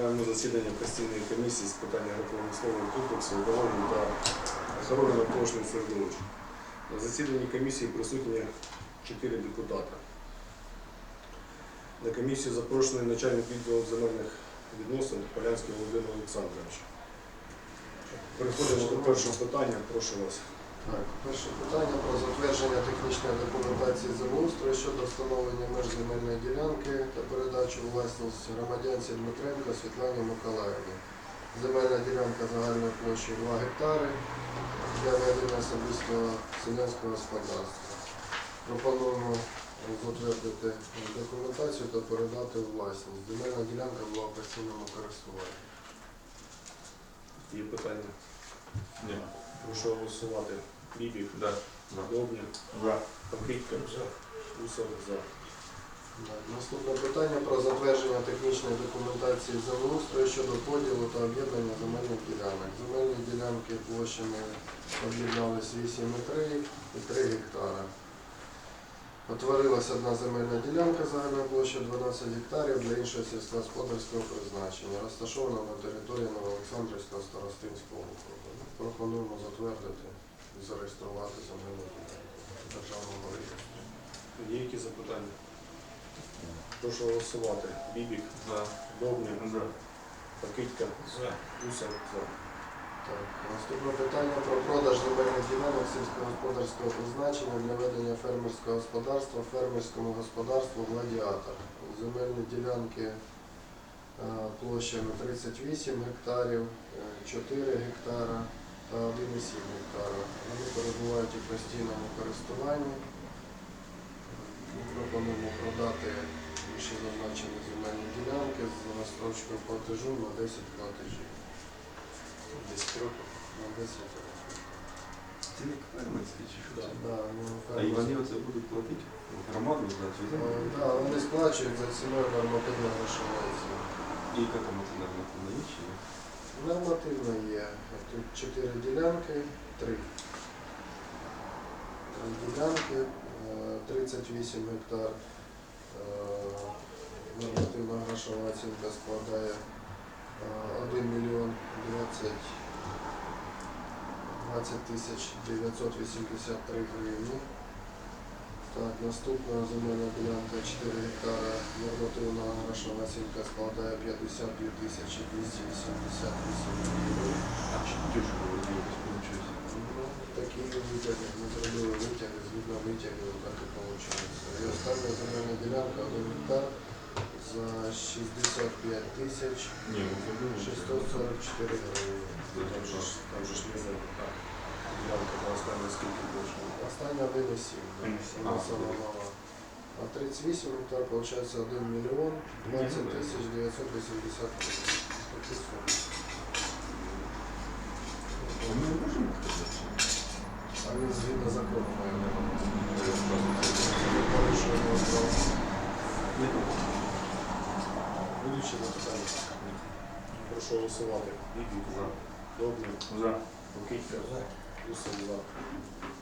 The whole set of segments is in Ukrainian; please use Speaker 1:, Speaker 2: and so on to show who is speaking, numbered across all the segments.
Speaker 1: Починаємо засідання постійної комісії з питання промислового комплексу, екології та охорони навколишнього середовища. На засіданні комісії присутні чотири депутата. На комісію запрошений начальник відділу земельних відносин Полянський Володимир Олександрович. Переходимо до першого питання, прошу вас.
Speaker 2: Так, перше питання про затвердження технічної документації землеустрою щодо встановлення меж земельної ділянки та передачу власність громадянці Дмитренко Світлані Миколаївні. Земельна ділянка загальною площею 2 гектари для ведення особистого селянського господарства. Пропонуємо затвердити документацію та передати у власність. Земельна ділянка була в постійному користуванні.
Speaker 1: Є питання.
Speaker 3: Ні.
Speaker 1: Прошу голосувати. Бібік,
Speaker 3: Да. За.
Speaker 1: Довбня,
Speaker 3: За.
Speaker 1: Пахитько, Усов за.
Speaker 2: Наступне питання про затвердження технічної документації землеустрою щодо поділу та об'єднання земельних ділянок. Земельні ділянки площами об'єднались 8,3 і 3 гектара. Утворилася одна земельна ділянка загальна площа 12 гектарів для іншого сільськогосподарського призначення, розташована на території Новоолександрівського старостинського округу. Пропонуємо затвердити і зареєструвати земельну ділянку в державному реєстрі.
Speaker 1: Є які запитання? Прошу голосувати. Бібік,
Speaker 3: За.
Speaker 1: Довбня,
Speaker 3: За.
Speaker 1: Пахитько,
Speaker 3: За.
Speaker 1: Усов за.
Speaker 2: Так, наступне питання про продаж земельних ділянок сільськогосподарського призначення для ведення фермерського господарства фермерському господарству Гладіатор. Земельні ділянки е, площами 38 гектарів, е, 4 гектара та 1,7 гектара. Вони перебувають у постійному користуванні. Ми Пропонуємо продати вище зазначені земельні ділянки з розстрочкою платежу на 10 платежів.
Speaker 1: 10 років.
Speaker 2: На 10 років.
Speaker 3: Це як фермерські чи що?
Speaker 1: Да.
Speaker 2: Да, ну,
Speaker 3: А і вони оце будуть платити? Громаду за цю
Speaker 2: Е,
Speaker 3: землю?
Speaker 2: Да, вони сплачують за ціною нормативно грошової ціни.
Speaker 3: І яка там оце нормативна є чи ні?
Speaker 2: Нормативно є. Тут 4 ділянки, 3. Ділянки, е, 38 гектар. Е, Нормативна грошова оцінка складає е, 1 мільйон 20 20 тисяч 983 гривні. Так, наступна земельна ділянка 4 гектара, нормативна грошова оцінка складає 52 тисячі 288 гривень.
Speaker 3: А чи якось виходить?
Speaker 2: Ну, Такі витяги, ми зробили витяги, згідно витягів, так і вийшло. І остання земельна ділянка 1 гектар за 65 тисяч
Speaker 3: Ні, ну це було.
Speaker 2: 644 гривні.
Speaker 1: Там же ж, не за. Ділянка була остання скільки більше.
Speaker 2: Остання 1,7, да,
Speaker 3: 1,7.
Speaker 2: вона
Speaker 3: А,
Speaker 2: сама
Speaker 3: добре.
Speaker 2: мала. А 38 гектар, виходить 1 мільйон 20 тисяч 980 гривень. Такі суми.
Speaker 3: А Ми не можемо сказати?
Speaker 2: А він згідно закону має бути.
Speaker 3: Я просто-
Speaker 2: Порушуємо право.
Speaker 3: Ні, ну,
Speaker 1: Будуть ще запитання? Прошу голосувати. Бібік,
Speaker 3: За.
Speaker 1: Довбня,
Speaker 3: За.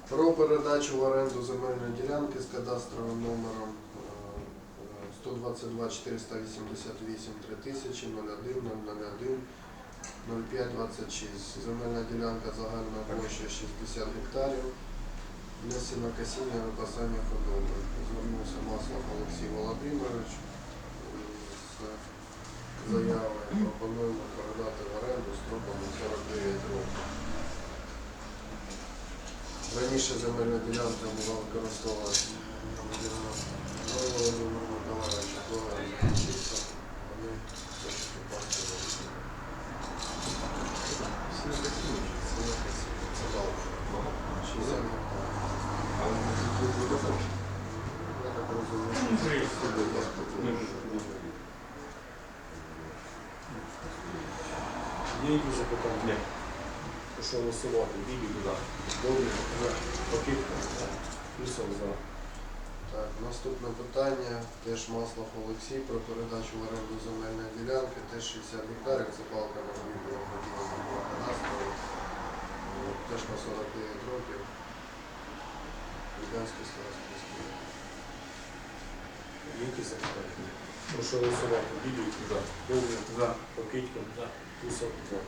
Speaker 2: Про передачу в оренду земельної ділянки з кадастровим номером е, 122 488 3000 01 001 05 26. Земельна ділянка загальна площа 60 гектарів. Для сінокосіння випасання худоби. Звернувся Маслов Олексій Володимирович е, з заявою. Пропонуємо передати в оренду строком 49 років. Раніше земельна ділянка була використовувалася Володимир Миколаївич, договір закінчився, вони хочуть попасти в оренду.
Speaker 3: Всі такі.
Speaker 2: Це якось це довго.
Speaker 3: Багато.
Speaker 2: 60 гектарів.
Speaker 3: Але ми тут буде так.
Speaker 2: Я так розумію.
Speaker 3: Ми ж не
Speaker 1: Є які запитання? Прошу голосувати. Бібік,
Speaker 3: За.
Speaker 1: Довбня, Пахитько, Усов за.
Speaker 2: Так, наступне питання, теж Маслов Олексій про передачу в оренду земельної ділянки, теж 60 гектарів, це балка на відео була кадастрові, теж на 49 років. Луганський старостинський.
Speaker 1: Які запитання? Прошу голосувати. Бібік.
Speaker 3: За.
Speaker 1: Довгий.
Speaker 3: За.
Speaker 1: Покидько. Усов. За.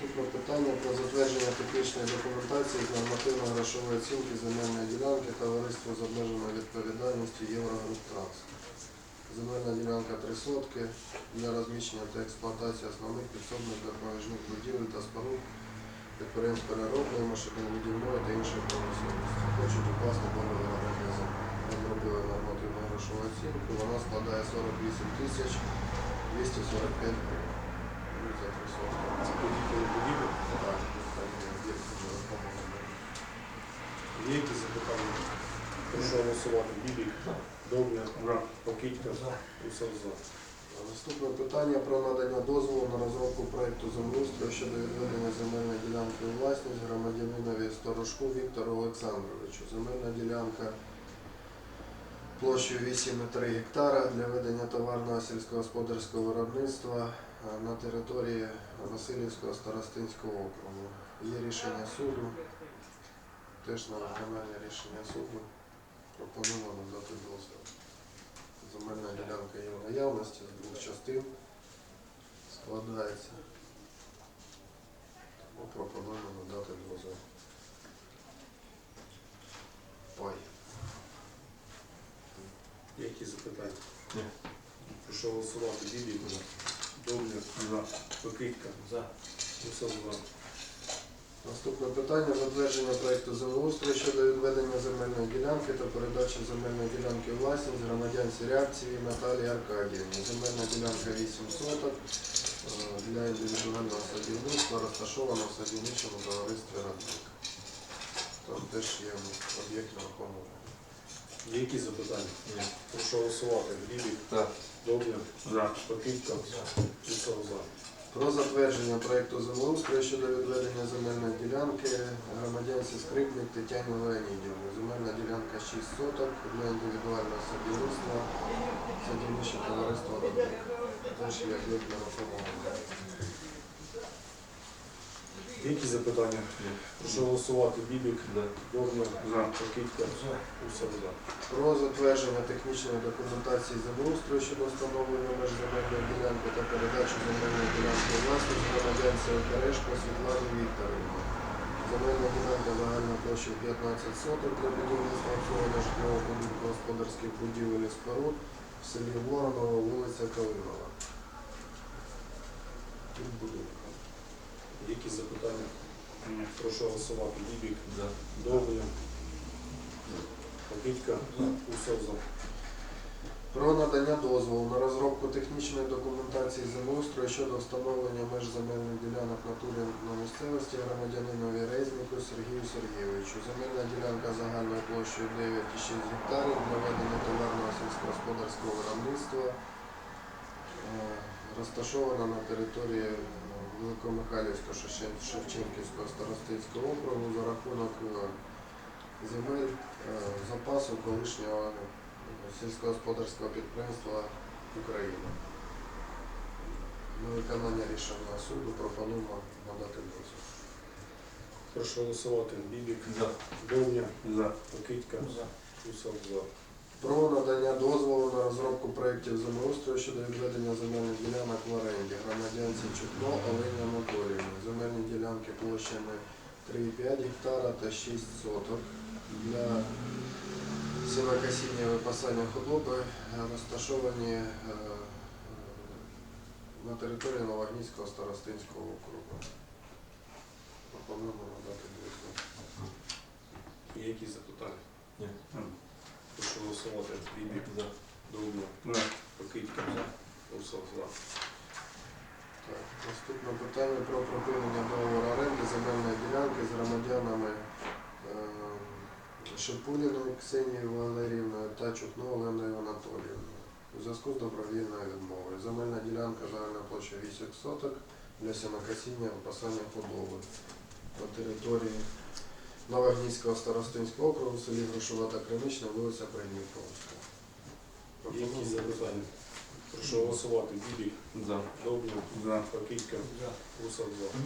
Speaker 2: Наступне питання про затвердження технічної документації з нормативно-грошової оцінки земельної ділянки товариства з обмеженою відповідальністю Єврогруп Транс. Земельна ділянка 3 сотки для розміщення та експлуатації основних підсобних допоміжних будівель та споруд підприємств переробної, машинобудівної та іншої промисловості. Хочуть укласти договір оренди землі. Розробили нормативну грошову оцінку, вона складає 48 тисяч 245 гривень. Є
Speaker 1: якісь запитання? Прошу голосувати. Бібік. Довгий. Покидько. Усов. За.
Speaker 2: Наступне питання про надання дозволу на розробку проекту землеустрою щодо відведення земельної ділянки у власність громадянинові Сторожку Віктору Олександровичу. Земельна ділянка площею 8,3 гектара для ведення товарного сільськогосподарського виробництва е, на території Васильівського старостинського округу. Є рішення суду, теж на виконання рішення суду. Пропонуємо надати дозвіл. Земельна ділянка є в наявності з двох частин складається. Тому пропонуємо надати дозвіл. Пай.
Speaker 1: Є якісь запитання?
Speaker 3: Ні.
Speaker 1: Прошу голосувати. Бібік. Довгий.
Speaker 3: За.
Speaker 1: Покидько. За. Усов. За.
Speaker 2: Наступне питання затвердження проекту землеустрою щодо відведення земельної ділянки та передачі земельної ділянки власність громадянці реакції Наталії Аркадіївні. Земельна ділянка 8 соток е, для індивідуального садівництва розташована в садівничому товаристві Радник. Там теж є об'єкт нерухомого.
Speaker 1: Є якісь запитання?
Speaker 3: Ні.
Speaker 1: Прошу голосувати. Бібік.
Speaker 3: За.
Speaker 1: Довгий.
Speaker 3: За.
Speaker 1: Покидько. Усов. За.
Speaker 2: Про затвердження проекту землеустрою щодо відведення земельної ділянки громадянці Скрипник Тетяні Леонідівни. Земельна ділянка 6 соток для індивідуального садівництва, садівнище товариство «Родник». Теж є об'єкт нерухомого.
Speaker 1: Є якісь запитання? Прошу голосувати. Бібік.
Speaker 3: За.
Speaker 1: Покидько. Усов. За.
Speaker 2: Про затвердження технічної документації землеустрою щодо встановлення меж земельної ділянки та передачу земельної ділянки у власність громадянці Окерешко Світлані Вікторівні. Земельна ділянка загальна площа 15 соток для будівництва обслуговування житлового будинку господарських будівель і споруд в селі Вороново, вулиця Калинова. Тут будинок.
Speaker 1: Є якісь запитання? Прошу голосувати. Бібік.
Speaker 3: За.
Speaker 1: Довгий. Покидько. Усов. За.
Speaker 2: Про надання дозволу на розробку технічної документації землеустрою щодо встановлення меж земельних ділянок на турі на місцевості громадянинові Резніку Сергію Сергійовичу. Земельна ділянка загальною площею 9,6 гектарів для ведення товарного сільськогосподарського виробництва е, розташована на території Великомихайлівського Шевчен- Шевченківського старостинського округу за рахунок е, земель е, запасу колишнього е, сільськогосподарського підприємства України. На виконання рішення суду пропонуємо надати дозвіл.
Speaker 1: Прошу голосувати. Бібік.
Speaker 3: За.
Speaker 1: Довгий.
Speaker 3: За.
Speaker 1: Покидько. Усов. За.
Speaker 2: Про надання дозволу проєктів землеустрою щодо відведення земельних ділянок в оренді громадянці Чутно Олені Анатоліївні. Земельні ділянки площами 3,5 гектара та 6 соток для сінокосіння випасання худоби е, розташовані е, на території Новогнізького старостинського округу. Пропонуємо надати дозвіл.
Speaker 1: Є якісь запитання?
Speaker 3: Ні.
Speaker 1: Прошу голосувати. Бібік.
Speaker 3: За.
Speaker 1: Довгий.
Speaker 3: За.
Speaker 1: Усов. За.
Speaker 2: Так, наступне питання про припинення договору оренди земельної ділянки з громадянами е, Шипуліною Ксенією Валеріївною та Чутно Оленою Анатоліївною. У зв'язку з добровільною відмовою. Земельна ділянка загальна площа 8 соток для сінокосіння і випасання худоби на території Новогнізького старостинського округу селі Грушова та Кримічна, вулиця Придніпровська.
Speaker 1: Є якісь запитання? Прошу голосувати. Бібік.
Speaker 3: За.
Speaker 1: Довгий.
Speaker 3: За.
Speaker 1: Покидько. Усов. За.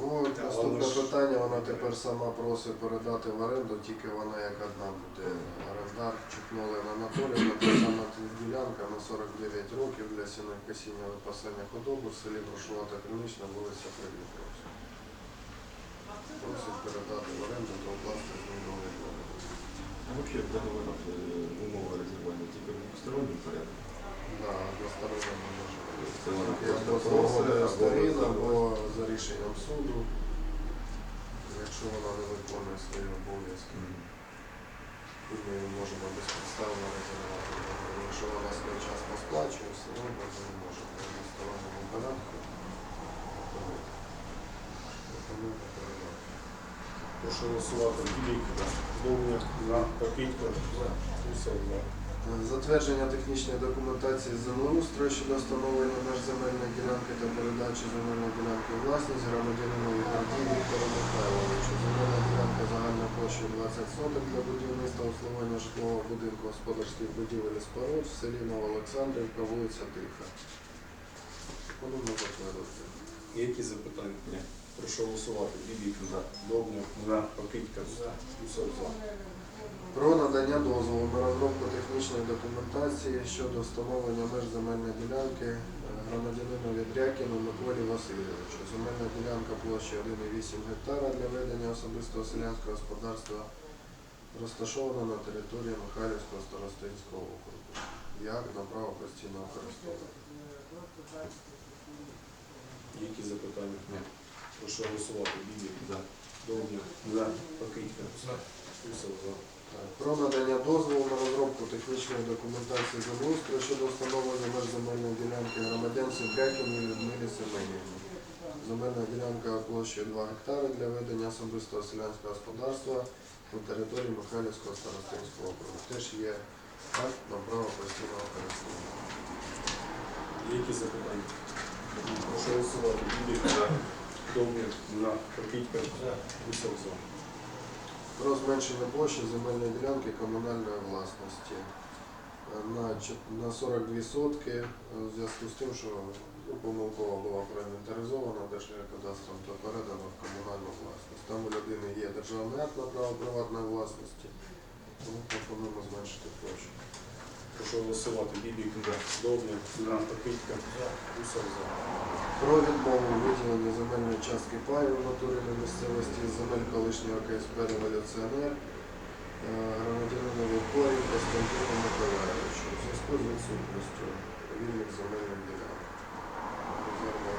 Speaker 2: Ну, наступне питання, вона тепер сама просить передати в оренду, тільки вона як одна буде орендар Чухнули Анатоліївна, та сама ділянка на 49 років для сінокосіння випасання худоби в селі Брошова та Клінічна, вулиця Приліпровська. Просить передати в оренду та укласти з ним договір.
Speaker 3: А вообще в договорах умова розірвання тільки в двостороннім порядку.
Speaker 2: Да, односторонньо не може бути. Або сторін, за рішенням суду, якщо вона не виконує свої обов'язки. І ми можемо безпідставно розірвати. Якщо вона своєчасно сплачує, все одно ми можемо в односторонньому порядку. Пропонуємо передати.
Speaker 1: Прошу голосувати. Покидько, Усов, за.
Speaker 2: Затвердження технічної документації з землеустрою щодо встановлення меж земельної ділянки та передачі земельної ділянки у власність громадянину Гордію Віктору Михайловичу. Земельна ділянка загальною площею 20 соток для будівництва обслуговування житлового будинку господарських будівель і споруд в селі Новоолександрівка, вулиця Тиха. Пропонуємо затвердити.
Speaker 1: Є якісь запитання? Прошу голосувати. Бібік,
Speaker 3: За.
Speaker 1: Довгня, Покидько, Усов, за.
Speaker 2: Про надання дозволу на розробку технічної документації щодо встановлення меж земельної ділянки е, громадянину Відрякіну Миколі Васильовичу. Земельна ділянка площею 1,8 гектара для ведення особистого селянського господарства розташована на території Михайлівського старостинського округу. Як на право постійного користування.
Speaker 1: Є якісь запитання?
Speaker 3: Ні.
Speaker 1: Прошу голосувати. Бібік,
Speaker 3: За.
Speaker 1: Довгня, Покидько, Усов, за.
Speaker 2: Так, Про надання дозволу на розробку технічної документації землеустрою щодо встановлення меж земельної ділянки громадян Сібрякіної Людмилі Семенівні. Земельна ділянка площею 2 гектари для ведення особистого селянського господарства на території Михайлівського старостинського округу. Теж є акт на право постійного користування.
Speaker 1: Є якісь запитання? Прошу голосувати. Бібік, Довгня, Покидько, Усов, за.
Speaker 2: Про зменшення площі земельної ділянки комунальної власності на, 42 сотки е, в зв'язку з тим, що помилково була проінвентаризована Держгеокадастром та передана в комунальну власність. Там у людини є державний акт на право приватної власності, тому пропонуємо зменшити площу.
Speaker 1: Прошу голосувати. Бібік, Довгня, Покидько, Усов, за.
Speaker 2: Про відмову виділення земельної частки паю в натурі місцевості з земель колишнього КСП «Революціонер» е, громадянину Корі Костянтину Миколаївичу у зв'язку з відсутністю вільних земельних ділянок. Резервного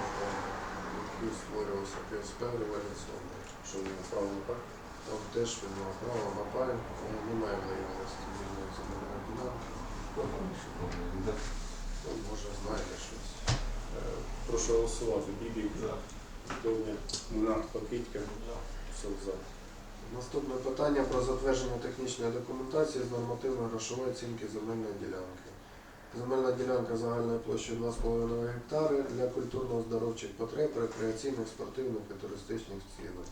Speaker 2: який створювався КСП «Революціонер».
Speaker 1: Що не направлено так?
Speaker 2: Там теж він мав право на пай, але немає виявленості вільної земельної ділянки. Може знайде щось.
Speaker 1: Прошу голосувати. Бібік,
Speaker 3: За.
Speaker 1: Довгня, Покидько, Усов, за.
Speaker 2: Наступне питання про затвердження технічної документації з нормативно-грошової оцінки земельної ділянки. Земельна ділянка загальною площею 2,5 гектари для культурно-оздоровчих потреб, рекреаційних, спортивних і туристичних цілей.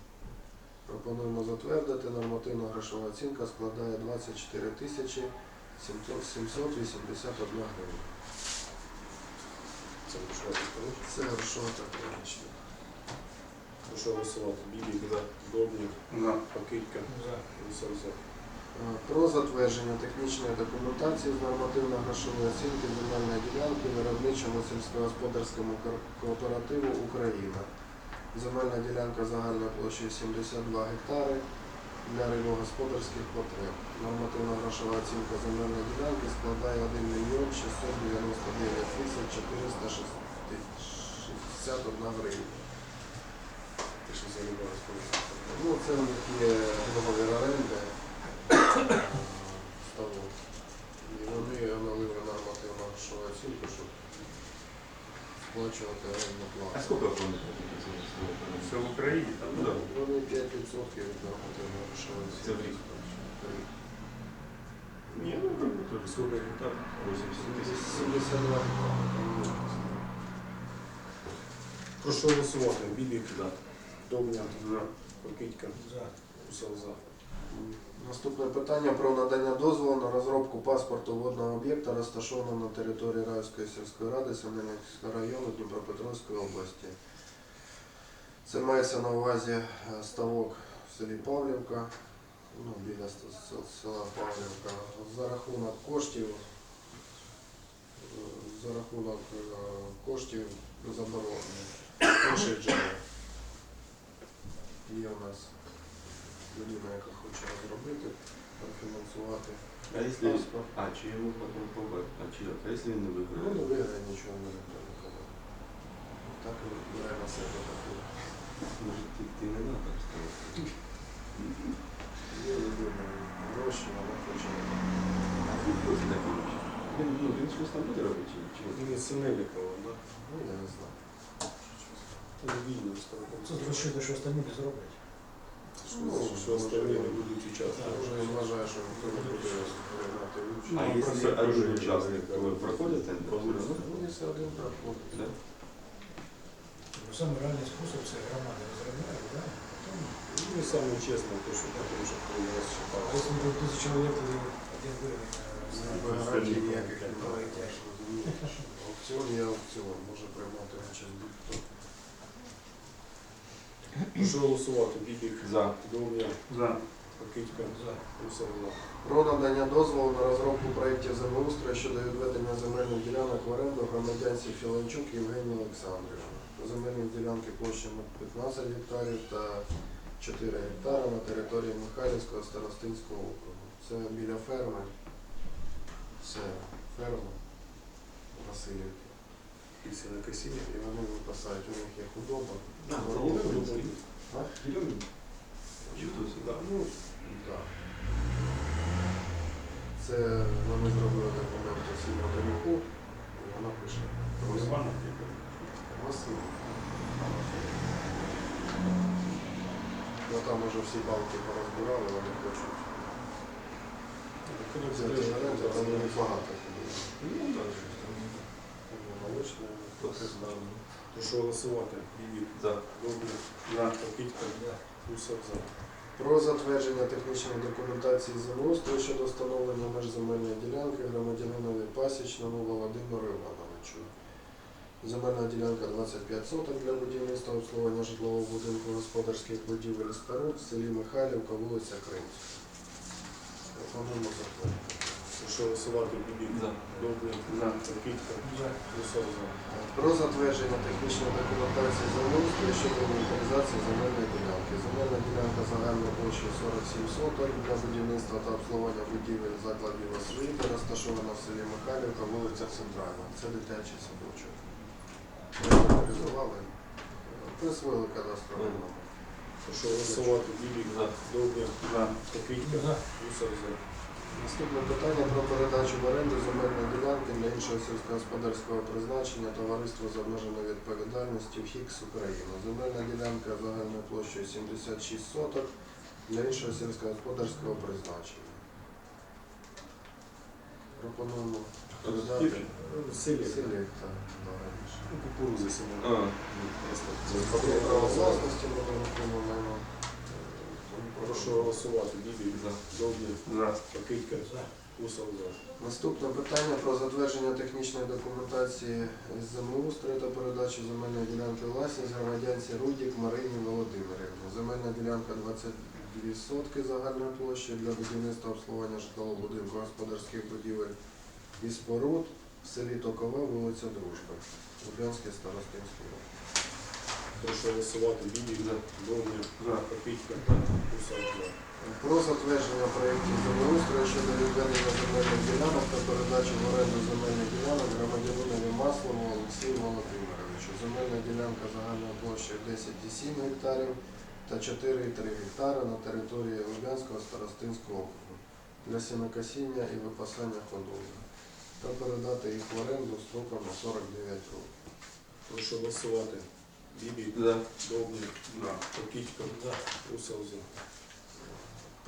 Speaker 2: Пропонуємо затвердити. Нормативна грошова оцінка складає 24 тисячі 781 гривень.
Speaker 1: Це вийшло.
Speaker 2: Це грошова та технічна.
Speaker 1: Прошу голосувати. Бібік,
Speaker 3: За.
Speaker 1: Довгня, Покидько, Усов, за.
Speaker 2: Е, Про затвердження технічної документації з нормативно-грошової оцінки земельної ділянки виробничому сільськогосподарському кооперативу Україна. Земельна ділянка загальною площею 72 гектари для рибогосподарських потреб. Нормативна грошова оцінка земельної ділянки складає 1 мільйон 699 тисяч 461 гривень.
Speaker 1: Ти що за любов?
Speaker 2: Ну, це у них є договір оренди ставок. І вони оновили нормативну грошову оцінку, щоб сплачувати орендну
Speaker 3: А
Speaker 2: плату.
Speaker 3: сколько фондов?
Speaker 4: Все в Україні там
Speaker 3: Ну да.
Speaker 2: Вони 5% від нормативної грошової
Speaker 3: Це в рік.
Speaker 2: Рік.
Speaker 4: Ні, ну тоже сколько гектар?
Speaker 3: 80 тысяч.
Speaker 2: 72 гектари.
Speaker 1: Прошу голосувати. Бібік,
Speaker 3: За.
Speaker 1: Довгня, Покидько, Усов, за.
Speaker 2: Наступне питання про надання дозволу на розробку паспорту водного об'єкта, розташованого на території Райської сільської ради Семенівського району Дніпропетровської області. Це мається на увазі е, ставок в селі Павлівка, ну, біля села Павлівка. За рахунок коштів, е, за рахунок е, коштів заборонених. Є у нас людина, яка хоче розробити, профінансувати.
Speaker 4: А если...
Speaker 2: Паспорт.
Speaker 4: А, чи йому потім побачити? А чи? А якщо він не
Speaker 2: Ну, не
Speaker 4: виграє?
Speaker 2: виграє нічого не виграє. Так і бере на себе таку.
Speaker 4: Може, ти, ти не надо ставити?
Speaker 2: Є людина гроші, вона хоче.
Speaker 4: Ось такі речі. Він, ну, він щось там буде робити чи, чи ні?
Speaker 1: Ну, Синельникова, да?
Speaker 2: Ну, я не знаю.
Speaker 1: Це ставити.
Speaker 5: Це зрозуміло, що останні не зроблять.
Speaker 2: Ну,
Speaker 1: Що остальні не будуть
Speaker 2: Я
Speaker 1: участвувати.
Speaker 2: вже вважаю, що ніхто не буде приймати участь.
Speaker 4: А
Speaker 1: Ну,
Speaker 4: якщо один учасник, то проходить ten процес?
Speaker 2: Ну, якщо один проходить.
Speaker 4: Да?
Speaker 5: Ну, Саме реальний спосіб це громада розробляє, да?
Speaker 1: Ну, саме чесно, то, що тому, що коли нас
Speaker 5: А
Speaker 1: читав.
Speaker 5: якщо буде тисяча чоловік, то один.
Speaker 2: Ну, гарантій ніяких немає. Розумієш? Аукціон є аукціон, може приймати участь будь-хто.
Speaker 1: Прошу голосувати. Бібік.
Speaker 4: За.
Speaker 1: Довгня.
Speaker 3: За.
Speaker 1: Покидька.
Speaker 5: За.
Speaker 1: Усовна.
Speaker 2: Про надання дозволу на розробку проєктів землеустрою щодо відведення земельних ділянок в оренду громадянці Філанчук Євгенії Олександрівні. Земельні ділянки площами 15 гектарів та 4 гектари на території Михайлівського старостинського округу. Це біля ферми. Це ферма Васильівки.
Speaker 1: Після на.
Speaker 2: І вони випасають, у них є худоба.
Speaker 4: Це?
Speaker 1: Да.
Speaker 2: Ну, так. Це вони зробили документ усім Мотовіку, і вона пише. Ну там уже всі балки порозбирали, вони хочуть. Взяти там не багато.
Speaker 1: Ну, так, щось там.
Speaker 2: Молочне, представлено.
Speaker 1: Прошу голосувати. Бібік.
Speaker 4: За.
Speaker 1: Довгня.
Speaker 3: За.
Speaker 1: Покидька. Усов за.
Speaker 2: Про затвердження технічної документації землеустрою щодо встановлення меж земельної ділянки громадянинові Пасічному Володимиру Івановичу. Земельна ділянка 25 соток для будівництва обслуговування житлового будинку господарських будівель споруд в селі Михайлівка, вулиця Кримська. Пропонуємо затвердити.
Speaker 1: Прошу голосувати. Бібік. Усов за.
Speaker 2: Про затвердження технічної документації землеустрою щодо інвентаризації земельної ділянки. Земельна ділянка загальною площею 47 соток для будівництва та обслуговування будівель закладів освіти, розташована в селі Михайлівка, вулиця Центральна. Це дитячий садочок. Ми інвентаризували, присвоїли кадастровий номер.
Speaker 1: Прошу голосувати. Бібік. Довгня.
Speaker 3: За.
Speaker 1: Покидька.
Speaker 5: За.
Speaker 2: Наступне питання про передачу в оренду земельної ділянки для іншого сільськогосподарського призначення товариства з обмеженою відповідальністю ХІКС Україна. Земельна ділянка загальною площею 76 соток для іншого сільськогосподарського призначення. Пропонуємо передати
Speaker 1: Селі.
Speaker 2: селекта. да, раніше.
Speaker 1: Ну, Кукурудзи
Speaker 2: право власності нерухоме майно.
Speaker 1: Прошу голосувати. Бібік.
Speaker 4: За.
Speaker 1: Довгня.
Speaker 3: За.
Speaker 1: Покидька.
Speaker 5: За.
Speaker 1: Усов за.
Speaker 2: Наступне питання про затвердження технічної документації з землеустрою та передачу земельної ділянки власність громадянці Рудік Марині Володимирівні. Земельна ділянка 22 сотки загальної площі для будівництва обслуговування житлового будинку господарських будівель і споруд в селі Токове, вулиця Дружби, Лубянський старостинський округ.
Speaker 1: Прошу голосувати. Покидька. Усов за.
Speaker 2: Про затвердження проєктів землеустрою щодо відведення земельних ділянок та передачі в оренду земельних ділянок громадянинові Маслову Олексію Володимировичу. Земельна ділянка загальною площею 10,7 гектарів та 4,3 гектари на території Лубянського старостинського округу для сінокосіння і випасання худоби та передати їх в оренду строком на 49 років.
Speaker 1: Прошу голосувати. Довгня.
Speaker 3: За.
Speaker 1: Покидька.
Speaker 5: За.
Speaker 1: Усов за.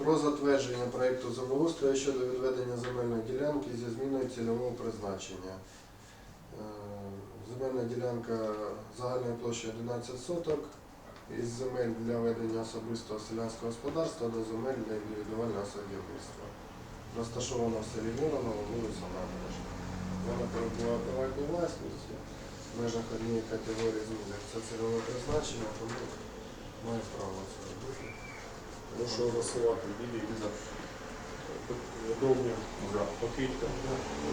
Speaker 2: Про затвердження проєкту землеустрою щодо відведення земельної ділянки зі зміною цільового призначення. Е, Земельна ділянка загальною площею 11 соток із земель для ведення особистого селянського господарства до земель для індивідуального садівництва. Розташована в селі Мироново, вулиця Набережна. Вона перебуває в приватній власності. В межах однієї категорії змінюється цільове призначення, тому Має право це робити.
Speaker 1: Прошу голосувати. Бібік за. Довгий.
Speaker 3: За.
Speaker 1: Покидько.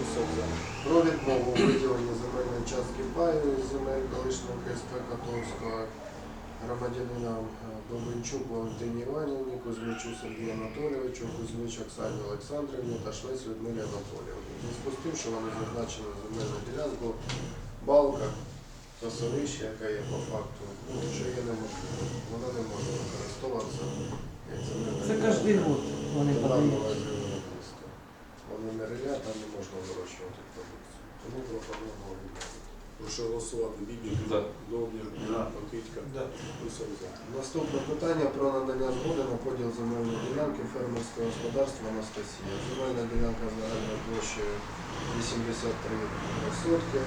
Speaker 1: Усов за.
Speaker 2: Про відмову у виділенні земельної частки паю земель колишнього КСП Котовського громадянинам Довбенчук Валентині Іванівні, Кузьмичу Сергію Анатолійовичу, Кузьмич Оксані Олександрівні та Швець Людмилі Анатоліївні. У зв'язку з тим, що вони зазначені земельну ділянку балка пасовище, яка є по факту, ну, що є неможливо. Вона не може використовуватися як земельна
Speaker 6: Це
Speaker 2: ділянка.
Speaker 6: кожен год вони подають.
Speaker 2: Вони не релля, там не можна вирощувати продукцію. Тому пропонуємо відмовити.
Speaker 1: Прошу голосувати. Бібік
Speaker 3: За.
Speaker 1: Довгий.
Speaker 3: За.
Speaker 5: Да.
Speaker 1: Усов за.
Speaker 2: Наступне питання про надання згоди на поділ земельної ділянки фермерського господарства Анастасія. Земельна ділянка загальною площею 83 сотки,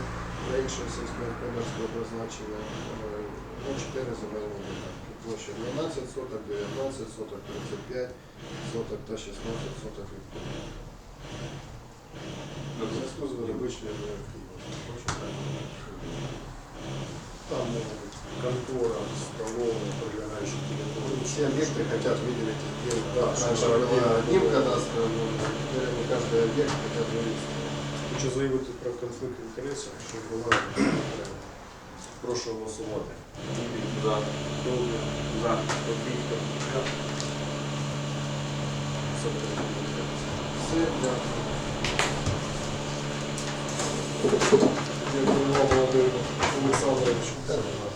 Speaker 2: для іншого сільськогосподарського призначення е, ну, 4 земельні ділянки. Площа 12 соток, 19 соток, 35 соток та 16 соток відповідно. У зв'язку з виробичною необхідністю.
Speaker 1: Там е, контора, столовая, прожигаючі території.
Speaker 2: Все объекты хотят выделить где
Speaker 1: Да,
Speaker 2: раньше
Speaker 1: чтобы
Speaker 2: было
Speaker 1: отдельно
Speaker 2: одним
Speaker 1: было.
Speaker 2: кадастровым, номером, теперь они каждый объект хотят вывести.
Speaker 1: Хочу заявити про конфлікт інтересів, що була. Прошу голосувати.
Speaker 3: За.
Speaker 1: Довгий.
Speaker 3: За.
Speaker 1: Покидько.
Speaker 2: Все, дякую.
Speaker 1: Дякую, Володимир Олександрович.